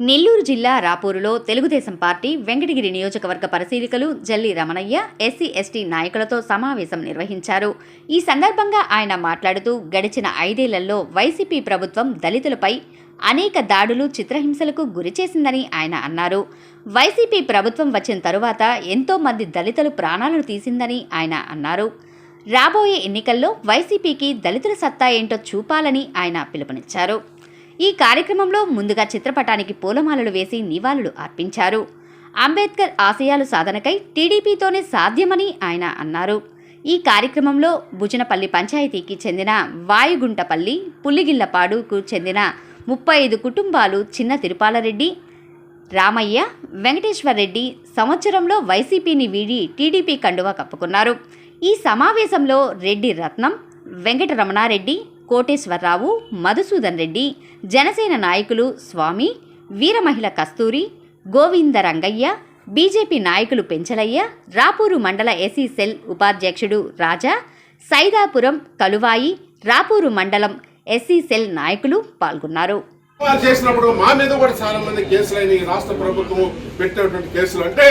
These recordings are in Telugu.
నెల్లూరు జిల్లా రాపూరులో తెలుగుదేశం పార్టీ వెంకటగిరి నియోజకవర్గ పరిశీలికలు జల్లి రమణయ్య ఎస్సీ ఎస్టీ నాయకులతో సమావేశం నిర్వహించారు. ఈ సందర్భంగా ఆయన మాట్లాడుతూ గడిచిన ఐదేళ్ళలో వైసీపీ ప్రభుత్వం దళితులపై అనేక దాడులు చిత్రహింసలకు గురిచేసిందని ఆయన అన్నారు. వైసీపీ ప్రభుత్వం వచ్చిన తరువాత ఎంతో మంది దళితులు ప్రాణాలను తీసిందని ఆయన అన్నారు. రాబోయే ఎన్నికల్లో వైసీపీకి దళితుల సత్తా ఏంటో చూపాలని ఆయన పిలుపునిచ్చారు. ఈ కార్యక్రమంలో ముందుగా చిత్రపటానికి పూలమాలలు వేసి నివాళులు అర్పించారు. అంబేద్కర్ ఆశయాలు సాధనకై టీడీపీతోనే సాధ్యమని ఆయన అన్నారు. ఈ కార్యక్రమంలో భుజనపల్లి పంచాయతీకి చెందిన వాయుగుంటపల్లి పుల్లిగిల్లపాడుకు చెందిన ముప్పై ఐదు కుటుంబాలు చిన్న తిరుపాలరెడ్డి రామయ్య వెంకటేశ్వరరెడ్డి సంవత్సరంలో వైసీపీని వీడి టీడీపీ కండువా కప్పుకున్నారు. ఈ సమావేశంలో రెడ్డి రత్నం వెంకటరమణారెడ్డి కోటేశ్వరరావు మధుసూదన్ రెడ్డి జనసేన నాయకులు స్వామి వీరమహిళ కస్తూరి గోవింద రంగయ్య బీజేపీ నాయకులు పెంచలయ్య రాపూరు మండల ఎస్సీ సెల్ ఉపాధ్యక్షుడు రాజా సైదాపురం కలువాయి రాపూరు మండలం ఎస్సీ సెల్ నాయకులు పాల్గొన్నారు. చేసినప్పుడు మా మీద కూడా చాలా మంది కేసులు అయినాయి. రాష్ట్ర ప్రభుత్వం పెట్టినటువంటి కేసులు అంటే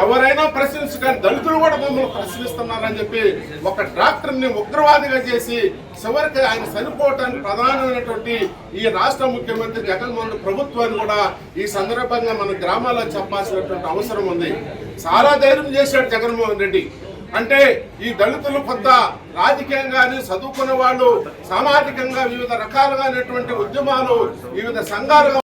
ఎవరైనా ప్రశ్నించడానికి దళితులు కూడా మమ్మల్ని ప్రశ్నిస్తున్నారని చెప్పి ఒక డాక్టర్ని ఉగ్రవాదిగా చేసి చివరికి ఆయన చనిపోవటానికి ప్రధానమైనటువంటి ఈ రాష్ట్ర ముఖ్యమంత్రి జగన్మోహన్ ప్రభుత్వాన్ని కూడా ఈ సందర్భంగా మన గ్రామాల్లో చెప్పాల్సినటువంటి అవసరం ఉంది. చాలా ధైర్యం చేశాడు జగన్మోహన్ రెడ్డి. అంటే ఈ దళితులు కొంత రాజకీయంగాని చదువుకున్న వాళ్ళు సామాజికంగా వివిధ రకాలుగా ఉద్యమాలు వివిధ సంఘాలుగా